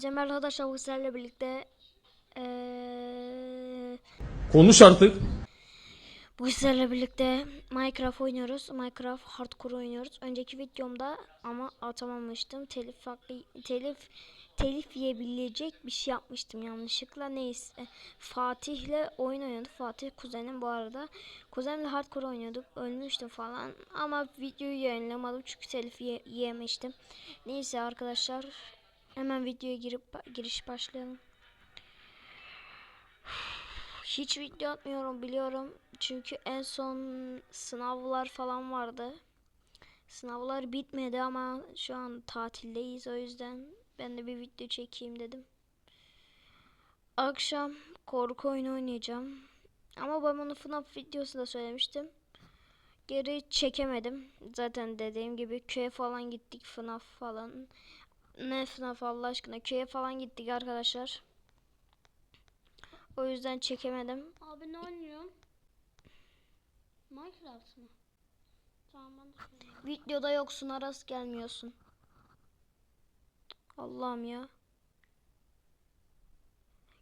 Merhaba arkadaşlar bu sizlerle birlikte eee Konuş artık. bu sizlerle birlikte Minecraft oynuyoruz. Minecraft Hardcore oynuyoruz. Önceki videomda ama atamamıştım. Telif hakkı, telif telif yiyebilecek bir şey yapmıştım yanlışlıkla. Neyse Fatih'le oyun oynadık. Fatih kuzenim bu arada. Kuzenimle Hardcore oynuyorduk. Ölmüştüm falan ama videoyu yayınlamadım çünkü telif ye-. Neyse arkadaşlar Hemen videoya girip giriş başlayalım. Hiç video atmıyorum biliyorum. Çünkü en son sınavlar falan vardı. Sınavlar bitmedi ama şu an tatildeyiz o yüzden ben de bir video çekeyim dedim. Akşam korku oyunu oynayacağım. Ama ben bunu FNAF videosunda söylemiştim. Geri çekemedim. Zaten dediğim gibi köye falan gittik FNAF falan. Ne FNAF Allah aşkına köye falan gittik arkadaşlar. O yüzden çekemedim. Abi ne oynuyorsun? Minecraft mı? Tamam ben de söyleyeyim. Videoda yoksun Aras gelmiyorsun. Allah'ım ya.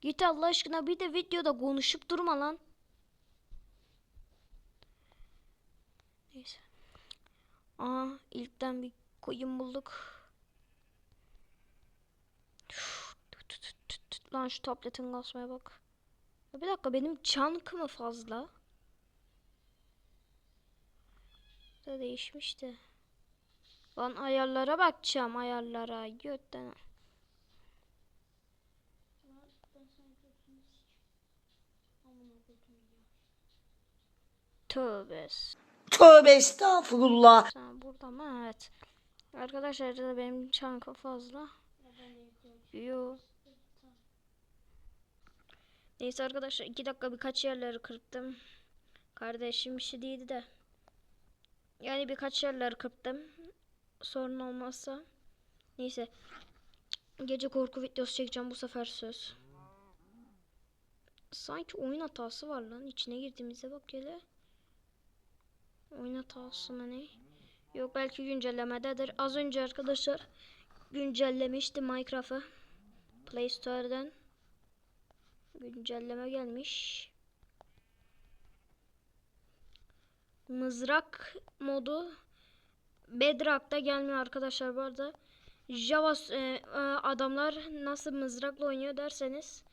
Git Allah aşkına bir de videoda konuşup durma lan. Neyse. Aa ilkten bir koyun bulduk. Lan şu tabletin kasmaya bak. Ya bir dakika benim çankı mı fazla? Da değişmişti. Lan ayarlara bakacağım ayarlara. Götten. Tövbe. Tövbe estağfurullah. Sen burada mı? Evet. Arkadaşlar da benim çankı fazla. Ya ben de yapıyorum. Yo. Neyse arkadaşlar iki dakika birkaç yerleri kırptım. Kardeşim bir şey değildi de. Yani birkaç yerleri kırptım. Sorun olmazsa. Neyse. Gece korku videosu çekeceğim bu sefer söz. Sanki oyun hatası var lan. İçine girdiğimizde bak hele. Oyun hatası mı ne? Yok belki güncellemededir. Az önce arkadaşlar güncellemişti Minecraft'ı. Play Store'dan güncelleme gelmiş. Mızrak modu Bedrock'ta gelmiyor arkadaşlar bu arada. Java e, e, adamlar nasıl mızrakla oynuyor derseniz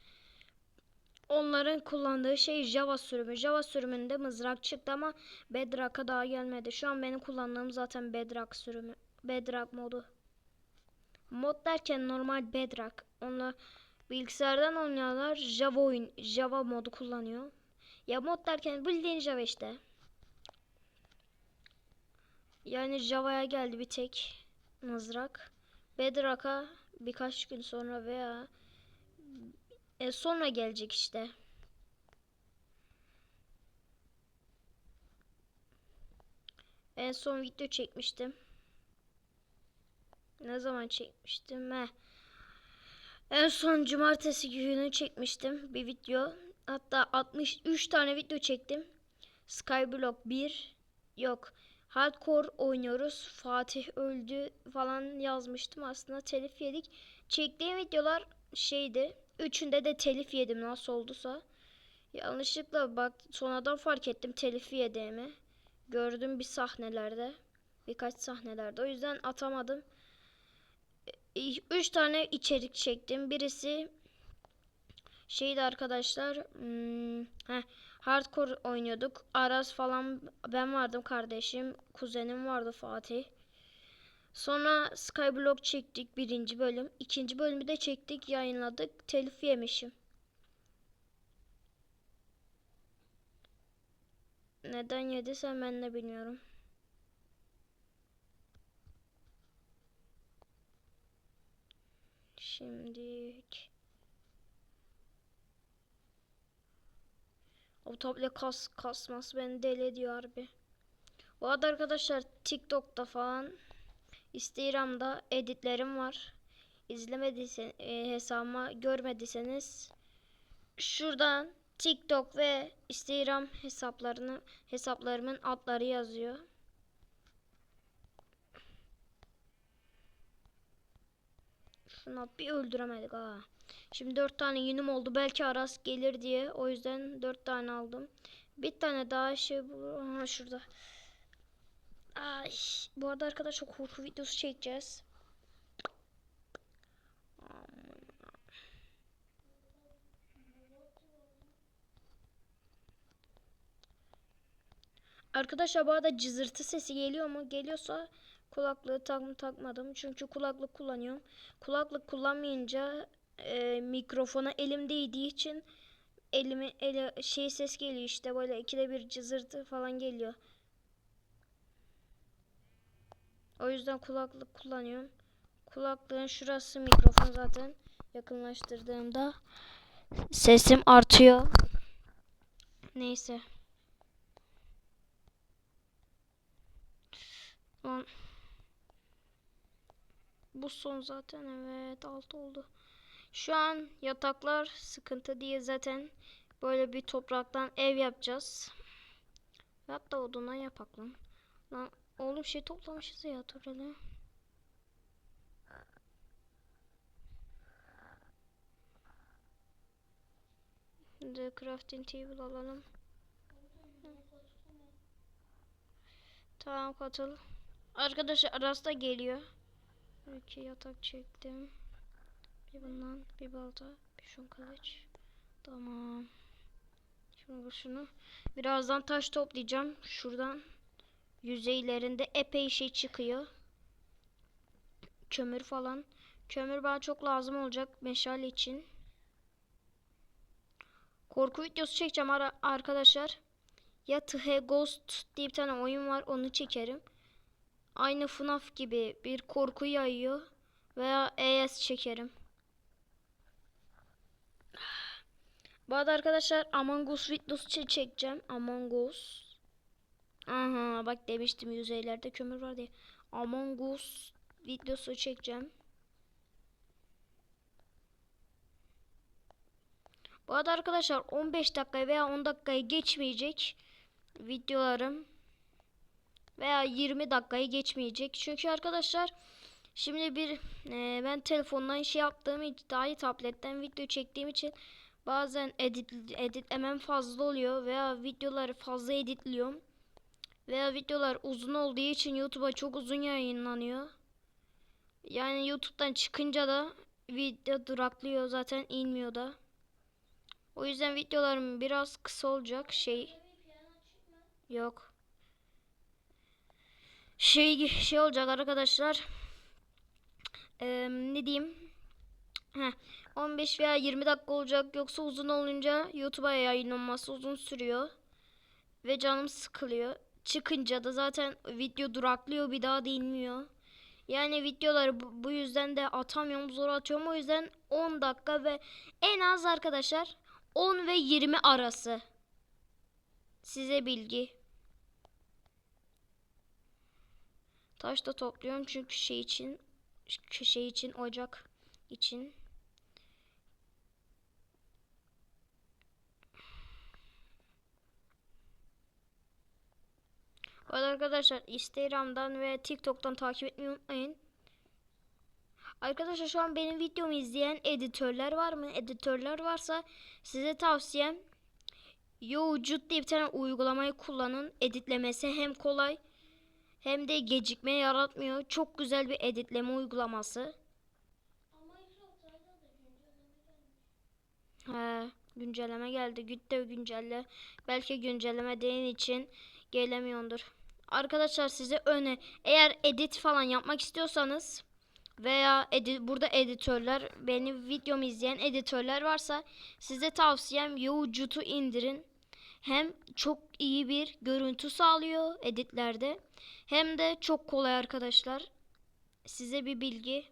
onların kullandığı şey Java sürümü. Java sürümünde mızrak çıktı ama Bedrock'a daha gelmedi. Şu an benim kullandığım zaten Bedrock sürümü. Bedrock modu. Mod derken normal Bedrock. Onunla bilgisayardan oynayanlar Java oyun, Java modu kullanıyor. Ya mod derken bildiğin Java işte. Yani Java'ya geldi bir tek mızrak. Bedrock'a birkaç gün sonra veya e, sonra gelecek işte. En son video çekmiştim. Ne zaman çekmiştim? Heh. En son cumartesi günü çekmiştim bir video. Hatta 63 tane video çektim. Skyblock 1 yok. Hardcore oynuyoruz. Fatih öldü falan yazmıştım. Aslında telif yedik. Çektiğim videolar şeydi. Üçünde de telif yedim nasıl olduysa. Yanlışlıkla bak sonradan fark ettim telif yediğimi. Gördüm bir sahnelerde. Birkaç sahnelerde. O yüzden atamadım. E, Üç tane içerik çektim. Birisi şeydi arkadaşlar. Hmm, heh, hardcore oynuyorduk. Aras falan ben vardım kardeşim. Kuzenim vardı Fatih. Sonra Skyblock çektik birinci bölüm. ikinci bölümü de çektik yayınladık. Telif yemişim. Neden yediysen ben de bilmiyorum. Şimdi o tablet kas kasması beni deli ediyor harbi. Bu arada arkadaşlar TikTok'ta falan Instagram'da editlerim var. İzlemediysen e, hesabıma görmediyseniz şuradan TikTok ve Instagram hesaplarını hesaplarımın adları yazıyor. Şuna bir öldüremedik ha. Şimdi dört tane yünüm oldu. Belki Aras gelir diye. O yüzden dört tane aldım. Bir tane daha şey bu. Aha şurada. Ay, bu arada arkadaşlar korku videosu çekeceğiz. Arkadaşlar bu arada cızırtı sesi geliyor mu? Geliyorsa kulaklığı tak takmadım. Çünkü kulaklık kullanıyorum. Kulaklık kullanmayınca e, mikrofona elim değdiği için elimi ele şey ses geliyor işte böyle ikide bir cızırtı falan geliyor. O yüzden kulaklık kullanıyorum. Kulaklığın şurası mikrofon zaten. Yakınlaştırdığımda sesim artıyor. Neyse. Lan. Bu son zaten evet alt oldu. Şu an yataklar sıkıntı diye zaten böyle bir topraktan ev yapacağız. Hatta odundan yapak lan. Lan oğlum şey toplamışız ya hele. The crafting table alalım. Tamam katıl. Arkadaşlar Aras da geliyor. İki yatak çektim. Bir bundan, bir balta, bir şun kılıç. Tamam. Şimdi bu şunu. Birazdan taş toplayacağım. Şuradan yüzeylerinde epey şey çıkıyor. Kömür falan. Kömür bana çok lazım olacak meşale için. Korku videosu çekeceğim arkadaşlar. Ya The Ghost diye bir tane oyun var onu çekerim. Aynı FNAF gibi bir korku yayıyor. Veya ES çekerim. Bu arada arkadaşlar Among Us videosu çe- çekeceğim. Among Us. Aha bak demiştim yüzeylerde kömür var diye. Among Us videosu çekeceğim. Bu arada arkadaşlar 15 dakika veya 10 dakikayı geçmeyecek videolarım veya 20 dakikayı geçmeyecek. Çünkü arkadaşlar şimdi bir e, ben telefondan şey yaptığım dahi tabletten video çektiğim için bazen edit editlemem fazla oluyor veya videoları fazla editliyorum. Veya videolar uzun olduğu için YouTube'a çok uzun yayınlanıyor. Yani YouTube'dan çıkınca da video duraklıyor zaten inmiyor da. O yüzden videolarım biraz kısa olacak şey. Yok. Şey şey olacak arkadaşlar. Eee, ne diyeyim? Heh, 15 veya 20 dakika olacak. Yoksa uzun olunca YouTube'a yayınlanması uzun sürüyor. Ve canım sıkılıyor. Çıkınca da zaten video duraklıyor bir daha değinmiyor. Yani videoları bu, bu yüzden de atamıyorum zor atıyorum. O yüzden 10 dakika ve en az arkadaşlar 10 ve 20 arası. Size bilgi. Taş da topluyorum çünkü şey için şey için ocak için. Bu arkadaşlar Instagram'dan ve TikTok'tan takip etmeyi unutmayın. Arkadaşlar şu an benim videomu izleyen editörler var mı? Editörler varsa size tavsiyem YouJut diye bir tane uygulamayı kullanın. Editlemesi hem kolay hem de gecikme yaratmıyor. Çok güzel bir editleme uygulaması. He, güncelleme geldi. Güt de güncelle. Belki güncelleme değin için gelemiyordur. Arkadaşlar size öne eğer edit falan yapmak istiyorsanız veya edit, burada editörler benim videomu izleyen editörler varsa size tavsiyem YouJut'u indirin. Hem çok iyi bir görüntü sağlıyor editlerde hem de çok kolay arkadaşlar. Size bir bilgi.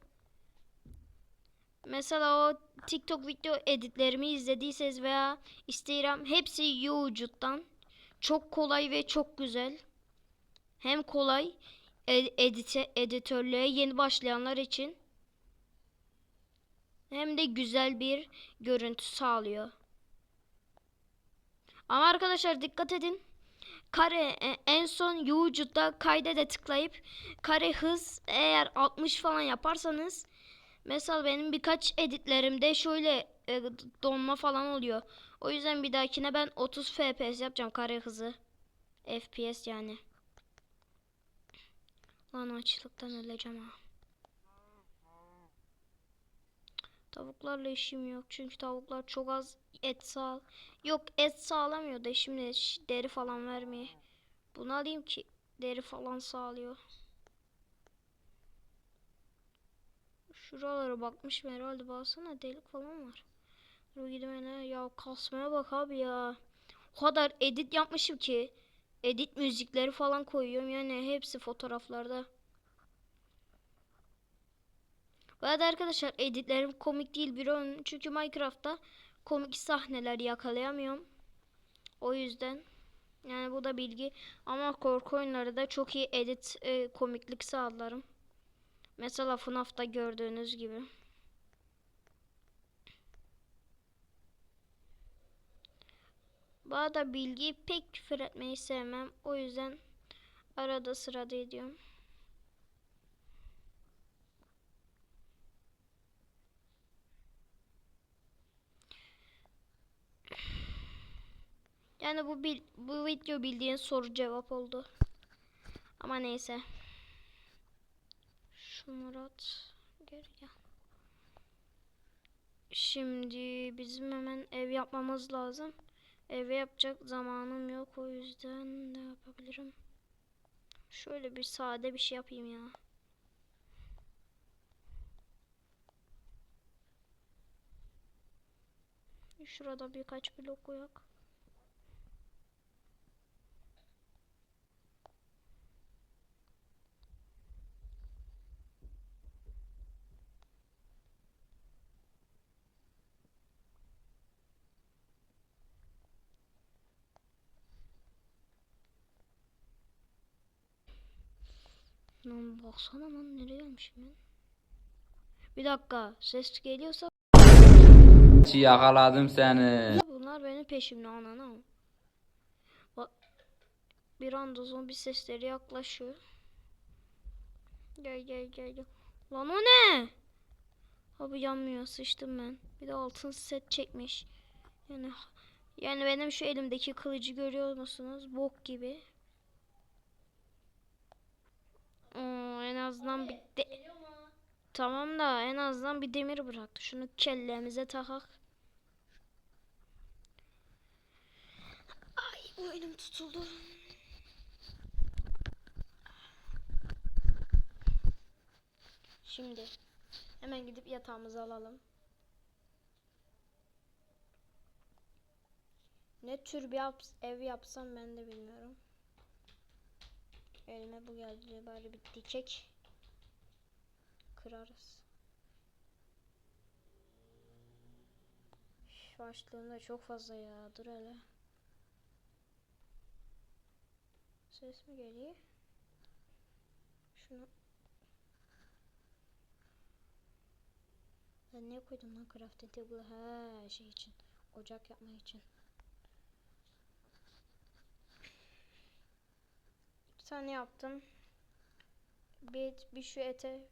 Mesela o TikTok video editlerimi izlediyseniz veya Instagram hepsi YouTube'dan. Çok kolay ve çok güzel. Hem kolay ed- edite, editörlüğe yeni başlayanlar için hem de güzel bir görüntü sağlıyor. Ama arkadaşlar dikkat edin. Kare e, en son YouTube'da kaydede tıklayıp kare hız eğer 60 falan yaparsanız Mesela benim birkaç editlerimde şöyle e, donma falan oluyor. O yüzden bir dahakine ben 30 FPS yapacağım kare hızı. FPS yani. Lan açlıktan öleceğim ha. Tavuklarla işim yok çünkü tavuklar çok az et sağ yok et sağlamıyor da şimdi deri falan vermeye. Bunu alayım ki deri falan sağlıyor. Şuralara bakmışım herhalde baksana delik falan var. Dur gideyim hele. ya kasmaya bak abi ya. O kadar edit yapmışım ki edit müzikleri falan koyuyorum yani hepsi fotoğraflarda. Bu arada arkadaşlar editlerim komik değil bir oyun. Çünkü Minecraft'ta komik sahneler yakalayamıyorum. O yüzden yani bu da bilgi. Ama korku oyunları da çok iyi edit e, komiklik sağlarım. Mesela FNAF'ta gördüğünüz gibi. Bu arada bilgi pek küfür etmeyi sevmem. O yüzden arada sırada ediyorum. Yani bu bu video bildiğin soru cevap oldu. Ama neyse. Şunları at. Geri gel. Şimdi bizim hemen ev yapmamız lazım. Eve yapacak zamanım yok o yüzden ne yapabilirim? Şöyle bir sade bir şey yapayım ya. Şurada birkaç blok koyak. Lan baksana lan nereye gelmişim ben? Bir dakika ses geliyorsa Yakaladım seni. bunlar benim peşimde anana. Bak bir anda zombi sesleri yaklaşıyor. Gel gel gel gel. Lan o ne? Abi yanmıyor sıçtım ben. Bir de altın set çekmiş. Yani yani benim şu elimdeki kılıcı görüyor musunuz? Bok gibi. Oo, en azından bir de... Tamam da en azından bir demir bıraktı. Şunu kellemize takak. Ay bu elim tutuldu. Şimdi hemen gidip yatağımızı alalım. Ne tür bir ev yapsam ben de bilmiyorum. Elime bu geldi bari bir dikek kırarız. Üf, Başlığım da çok fazla ya. Dur hele. Ses mi geliyor? Şunu Ben niye koydum lan crafting table'ı? Ha şey için. Ocak yapmak için. Tane yaptım. Bir, bir şu ete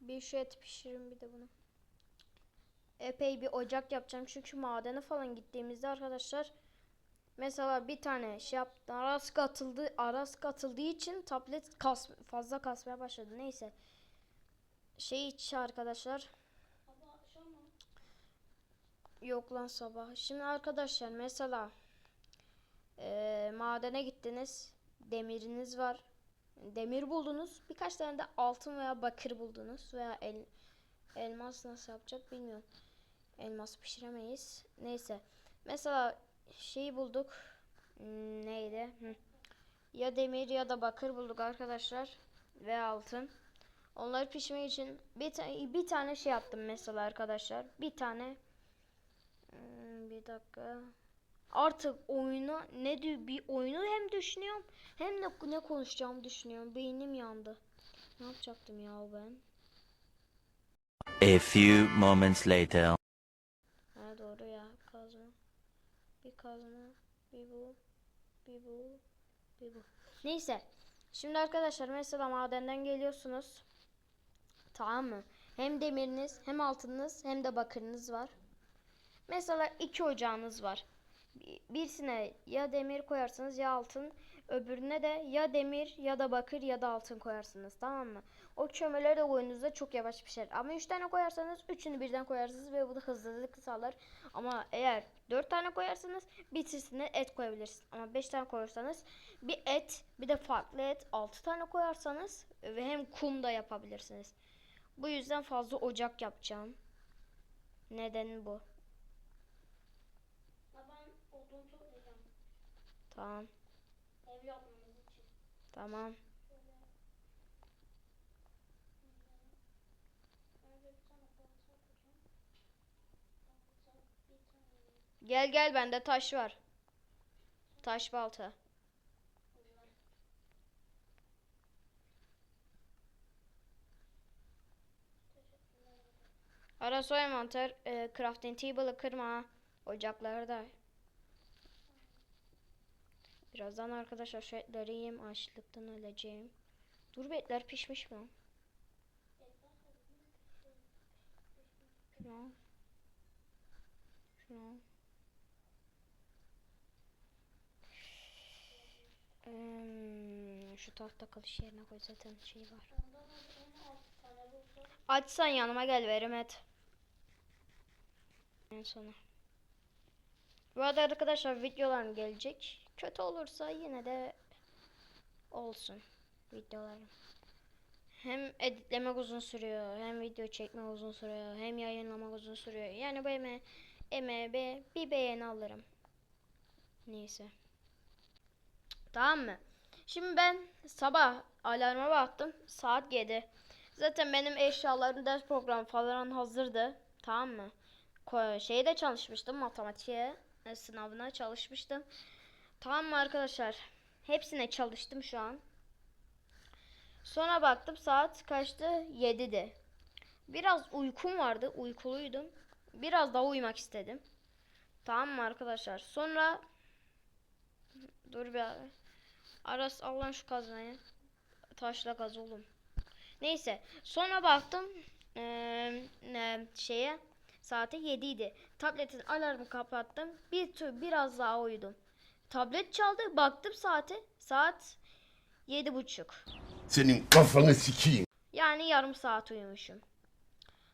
bir şu et pişiririm bir de bunu. Epey bir ocak yapacağım çünkü madene falan gittiğimizde arkadaşlar mesela bir tane şey yaptı aras katıldı aras katıldığı için tablet kas fazla kasmaya başladı neyse şey içi arkadaşlar? Yok lan sabah. Şimdi arkadaşlar mesela eee, madene gittiniz. Demiriniz var. Demir buldunuz. Birkaç tane de altın veya bakır buldunuz. Veya el, elmas nasıl yapacak bilmiyorum. Elmas pişiremeyiz. Neyse. Mesela şeyi bulduk. Hmm, neydi? Hı. Ya demir ya da bakır bulduk arkadaşlar. Ve altın. Onları pişirmek için bir, ta- bir tane şey yaptım mesela arkadaşlar. Bir tane Hmm, bir dakika. Artık oyuna ne diyor bir oyunu hem düşünüyorum hem de ne konuşacağımı düşünüyorum. Beynim yandı. Ne yapacaktım ya ben? A few moments later. Ha doğru ya kazma. Bir kazma, bir bu, bir bu, bir bu. Neyse. Şimdi arkadaşlar mesela madenden geliyorsunuz. Tamam mı? Hem demiriniz, hem altınınız, hem de bakırınız var. Mesela iki ocağınız var. Bir- Birisine ya demir koyarsınız ya altın. Öbürüne de ya demir ya da bakır ya da altın koyarsınız tamam mı? O kömürleri de koyduğunuzda çok yavaş pişer. Ama 3 tane koyarsanız üçünü birden koyarsınız ve bu da hızlılık sağlar. Ama eğer 4 tane koyarsanız bitirsine et koyabilirsiniz. Ama 5 tane koyarsanız bir et bir de farklı et 6 tane koyarsanız ve hem kum da yapabilirsiniz. Bu yüzden fazla ocak yapacağım. Nedeni bu. Ya ben odun toplayacağım. Tamam. Ev yapmamız için. Tamam. Gel gel bende taş var. Taş balta. Ara soy envanter, e, crafting table'ı kırma. ha. Birazdan arkadaşlar şu etleri yiyeyim. Açlıktan öleceğim. Dur be etler pişmiş mi? Şunu al. Hmm, şu tahta kılıç yerine koy zaten şey var. Açsan yanıma gel verim et. En sona. Bu arada arkadaşlar videolarım gelecek. Kötü olursa yine de olsun videolarım. Hem editlemek uzun sürüyor, hem video çekmek uzun sürüyor, hem yayınlamak uzun sürüyor. Yani bu eme, emeğe be- bir beğeni alırım. Neyse. Tamam mı? Şimdi ben sabah alarma baktım. Saat 7. Zaten benim eşyalarım ders programı falan hazırdı. Tamam mı? Ko- Şeye de çalışmıştım matematiğe e, sınavına çalışmıştım. Tamam mı arkadaşlar? Hepsine çalıştım şu an. Sonra baktım saat kaçtı? 7'di. Biraz uykum vardı. Uykuluydum. Biraz daha uyumak istedim. Tamam mı arkadaşlar? Sonra dur bir abi. Aras al lan şu kazmayı. Taşla kaz oğlum. Neyse. Sonra baktım ne, şeye saate 7 idi. Tabletin alarmı kapattım. Bir tür biraz daha uyudum. Tablet çaldı. Baktım saate. Saat yedi buçuk. Senin kafanı sikeyim. Yani yarım saat uyumuşum.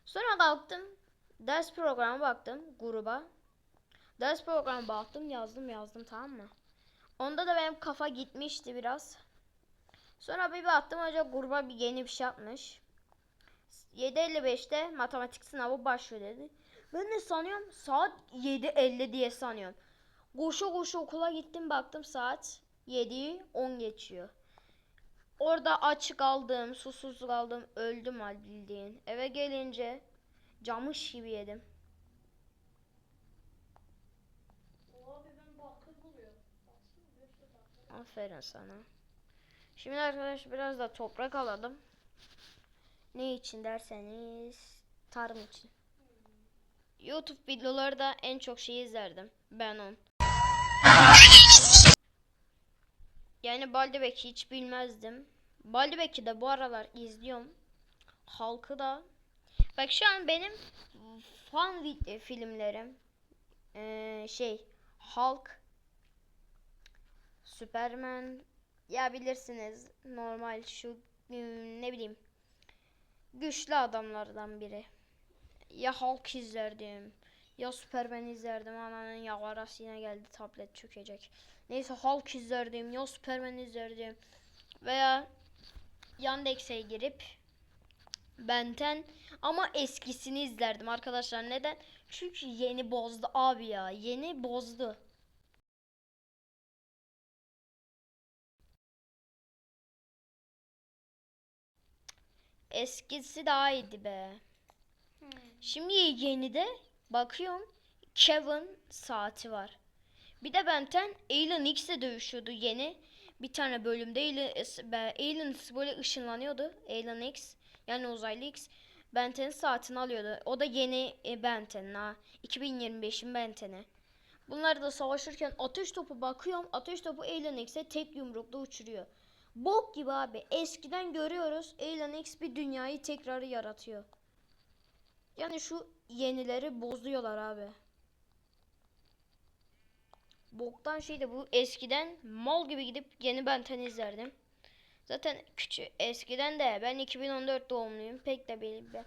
Sonra kalktım. Ders programı baktım gruba. Ders programı baktım yazdım yazdım tamam mı? Onda da benim kafa gitmişti biraz. Sonra bir baktım hoca gruba bir yeni bir şey yapmış. 7.55'te matematik sınavı başlıyor dedi. Ben de sanıyorum saat 7.50 diye sanıyorum. Koşu koşu okula gittim baktım saat 7'yi 10 geçiyor. Orada aç kaldım, susuz kaldım, öldüm hal bildiğin. Eve gelince camış gibi yedim. Aferin sana. Şimdi arkadaş biraz da toprak alalım. Ne için derseniz tarım için. YouTube videoları da en çok şey izlerdim. Ben on. Yani Baldebek'i hiç bilmezdim. Baldebek'i de bu aralar izliyorum. Halkı da. Bak şu an benim fan vid- filmlerim eee, şey Halk Superman ya bilirsiniz normal şu ım, ne bileyim güçlü adamlardan biri. Ya Hulk izlerdim ya Superman izlerdim ananın yavarası yine geldi tablet çökecek. Neyse Hulk izlerdim ya Superman izlerdim veya Yandex'e girip Benten ama eskisini izlerdim arkadaşlar neden? Çünkü yeni bozdu abi ya yeni bozdu. Eskisi daha iyiydi be. Şimdi yenide bakıyorum Kevin saati var. Bir de benten Alien X'le dövüşüyordu yeni. Bir tane bölümde Alien X böyle ışınlanıyordu. Alien X yani uzaylı X. Benten'in saatini alıyordu. O da yeni e, Benten'in ha. 2025'in Benten'i. Bunlar da savaşırken ateş topu bakıyorum. Ateş topu Alien X'e tek yumrukla uçuruyor. Bok gibi abi. Eskiden görüyoruz Alien X bir dünyayı tekrar yaratıyor. Yani şu yenileri bozuyorlar abi. Boktan şey de bu eskiden mal gibi gidip yeni Benten izlerdim. Zaten küçük eskiden de ben 2014 doğumluyum. Pek de benim be.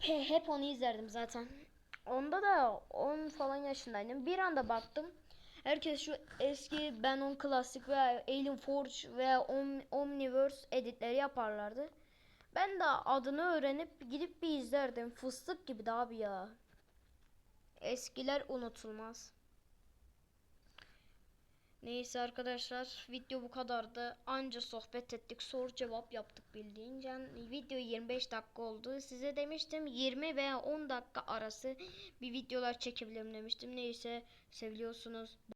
He, hep onu izlerdim zaten. Onda da 10 falan yaşındaydım. Bir anda baktım. Herkes şu eski Ben on Classic veya Alien Forge veya Om- Omniverse editleri yaparlardı. Ben de adını öğrenip gidip bir izlerdim. Fıstık gibi de abi ya. Eskiler unutulmaz. Neyse arkadaşlar video bu kadardı. Anca sohbet ettik. Soru cevap yaptık bildiğince. Video 25 dakika oldu. Size demiştim 20 veya 10 dakika arası bir videolar çekebilirim demiştim. Neyse seviyorsunuz.